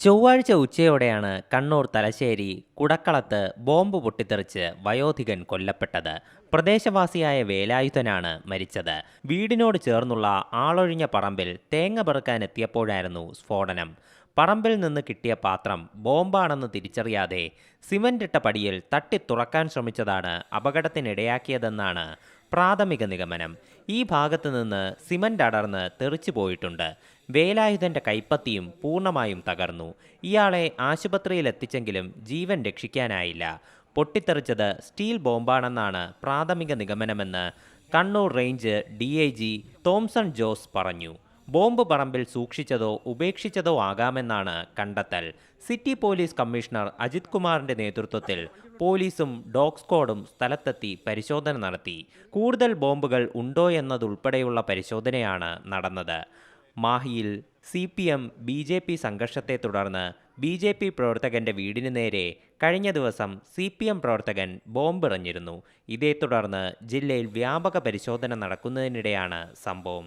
ചൊവ്വാഴ്ച ഉച്ചയോടെയാണ് കണ്ണൂർ തലശ്ശേരി കുടക്കളത്ത് ബോംബ് പൊട്ടിത്തെറിച്ച് വയോധികൻ കൊല്ലപ്പെട്ടത്. പ്രദേശവാസിയായ വേലായുധനാണ് മരിച്ചത്. വീടിനോട് ചേർന്നുള്ള ആളൊഴിഞ്ഞ പറമ്പിൽ തേങ്ങ പെറുക്കാനെത്തിയപ്പോഴായിരുന്നു സ്ഫോടനം. പറമ്പിൽ നിന്ന് കിട്ടിയ പാത്രം ബോംബാണെന്ന് തിരിച്ചറിയാതെ സിമന്റിട്ട പടിയിൽ തട്ടി തുറക്കാൻ ശ്രമിച്ചതാണ് അപകടത്തിനിടയാക്കിയതെന്നാണ് പ്രാഥമിക നിഗമനം. ഈ ഭാഗത്ത് നിന്ന് സിമന്റ് അടർന്ന് തെറിച്ചു പോയിട്ടുണ്ട്. വേലായുധന്റെ കൈപ്പത്തിയും പൂർണമായും തകർന്നു. ഇയാളെ ആശുപത്രിയിൽ എത്തിച്ചെങ്കിലും ജീവൻ രക്ഷിക്കാനായില്ല. പൊട്ടിത്തെറിച്ചത് സ്റ്റീൽ ബോംബാണെന്നാണ് പ്രാഥമിക നിഗമനമെന്ന് കണ്ണൂർ റേഞ്ച് ഡി തോംസൺ ജോസ് പറഞ്ഞു. ബോംബ് പറമ്പിൽ സൂക്ഷിച്ചതോ ഉപേക്ഷിച്ചതോ ആകാമെന്നാണ് കണ്ടെത്തൽ. സിറ്റി പോലീസ് കമ്മീഷണർ അജിത് കുമാറിന്റെ നേതൃത്വത്തിൽ പോലീസും ഡോഗ് സ്ക്വാഡും സ്ഥലത്തെത്തി പരിശോധന നടത്തി. കൂടുതൽ ബോംബുകൾ ഉണ്ടോ എന്നതുൾപ്പെടെയുള്ള പരിശോധനയാണ് നടന്നത്. മാഹിയിൽ C P M B J P സംഘർഷത്തെ തുടർന്ന് ബി ജെ പി പ്രവർത്തകന്റെ വീടിന് നേരെ കഴിഞ്ഞ ദിവസം സി പി എം പ്രവർത്തകൻ ബോംബെറിഞ്ഞിരുന്നു. ഇതേ തുടർന്ന് ജില്ലയിൽ വ്യാപക പരിശോധന നടക്കുന്നതിനിടെയാണ് സംഭവം.